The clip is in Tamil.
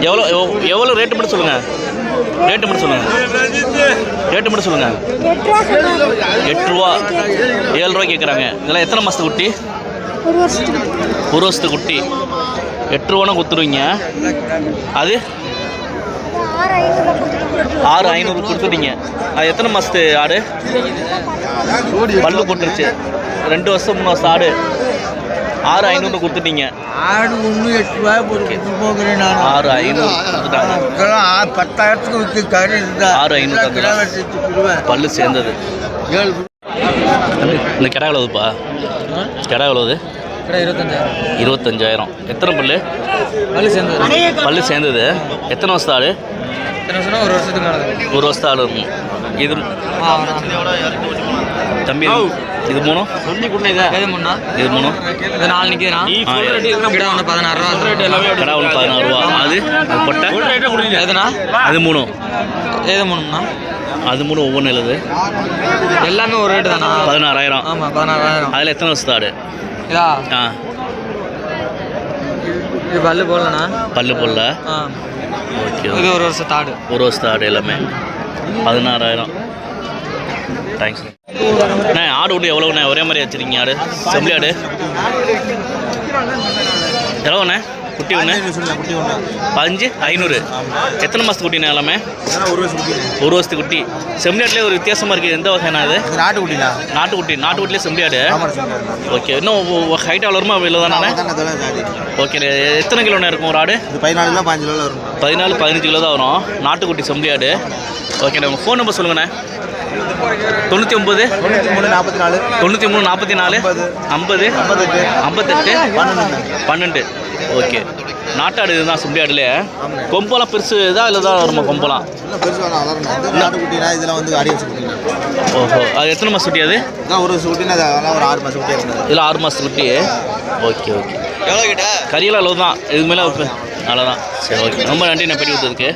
எவ்வளோ எவ்வளோ- எவ்வளோ ரேட்டு மட்டும் சொல்லுங்கள் ரேட்டு மட்டும் சொல்லுங்கள் ரேட்டு மட்டும் சொல்லுங்கள் எட்டு ரூபா. ஏழு ரூபா கேட்குறாங்க. இதெல்லாம் எத்தனை மாதத்து குட்டி? ஒரு வருஷத்துக்கு வருஷத்து குட்டி. எட்டு ரூபானா கொடுத்துருவீங்க. அது? ஆறு ஐநூறு ஆறு ஐநூறு கொடுத்துட்டீங்க. அது எத்தனை மாதத்து ஆடு? பல்லு போட்டுருச்சு. ரெண்டு வருஷம் மூணு வருஷம் ஆடு. ஆறு ஐநூறு கொடுத்துட்டீங்க. ஆடு ஒன்று எட்டு ரூபாய் போகிறேன் நான். ஆறு ஐநூறு பத்தாயிரத்துக்கு விற்று கறி இருந்தா ஆறு ஐநூறு பல்லு சேர்ந்தது. ஏழு இந்த கிடா எவ்வளவுப்பா கிடா எவ்வளவு இருபத்தஞ்சாயிரம். இருபத்தஞ்சாயிரம். எத்தனை பல்லு? பல்லு சேர்ந்தது. பல்லு சேர்ந்தது. எத்தனை வருஷம் ஆடு ஒரு வருஷத்துக்கு ஒரு வருஷம் ஆடு இருக்கும் இது தம்பி இது மூணும் எது முன்னா இது மூணும் இது நாலு நிற்கிறா ஆ, கிட்ட ஒன்று பதினாறு ரூபா கடா ஒன்று பதினாறு ரூபா. அது பொட்டை. எதுனா அது மூணும் எது மூணும்னா அது மூணு ஒவ்வொன்றும் எழுது. எல்லாமே ஒரு ரேட்டு தானா? பதினாறாயிரம். ஆமாம் பதினாறாயிரம். அதில் எத்தனை வருஷத்து ஆடு இதா? ஆ. இது பல்லு போடலண்ணா? பல்லு ஆ. ஓகே இது ஒரு வருஷத்து ஆடு ஒரு வருஷத்து ஆடு எல்லாமே. பதினாறாயிரம். தேங்க்ஸ் அண்ணா ஆடு விட்டு எவ்வளோண்ணே ஒரே மாதிரி வச்சுருக்கீங்க ஆடு. செம்பளி ஆடு. எவ்வளோண்ணே குட்டி ஒன்று பதினஞ்சு ஐநூறு. எத்தனை மாதத்து குட்டிண்ணே எல்லாமே? ஒரு வருஷம் குட்டி ஒரு வருஷத்து குட்டி. செம்பளி ஆட்டுலேயே ஒரு வித்தியாசமாக இருக்குது எந்த வகைண்ணா அது? இது நாட்டு குட்டிண்ணா நாட்டுக்குட்டி நாட்டுக்குட்டிலே ஆமாம் ஓகே. இன்னும் ஹைட்டாக வளருமா இவ்வளோ தானே ஓகே எத்தனை கிலோண்ணே இருக்கும் ஒரு ஆடு? பதினாலு பாஞ்சு கிலோ வரும். பதினாலு பதினஞ்சு கிலோ தான் வரும். நாட்டுக்குட்டி செம்பளி ஆடு. ஓகேண்ணே உங்கள் ஃபோன் நம்பர் சொல்லுங்கண்ணே. தொண்ணூற்றி ஒம்பது தொண்ணூற்றி மூணு நாற்பத்தி நாலு. தொண்ணூற்றி மூணு நாற்பத்தி நாலு? ஐம்பது. ஐம்பத்தெட்டு. ஐம்பத்தெட்டு? பன்னெண்டு. பன்னெண்டு. ஓகே. நாட்டாடு இதுதான் ஆடுலே. கொம்பெல்லாம் பெருசு இதா இல்லை தான் வருமா கொம்பெல்லாம்? இதெல்லாம் வந்து ஓஹோ. அது எத்தனை மாதம் குட்டி அது? ஒரு வருஷம் குட்டினா அதெல்லாம் ஒரு ஆறு மாதம் இருக்குது இதில் ஆறு மாதத்து குட்டி. Okay okay. எவ்வளோ கிட்ட? கரியெல்லாம் அளவு தான் இதுக்கு மேலே நல்லா தான் சரி ஓகே. ரொம்ப நன்றி நான் பெரிய கொடுத்ததுக்கு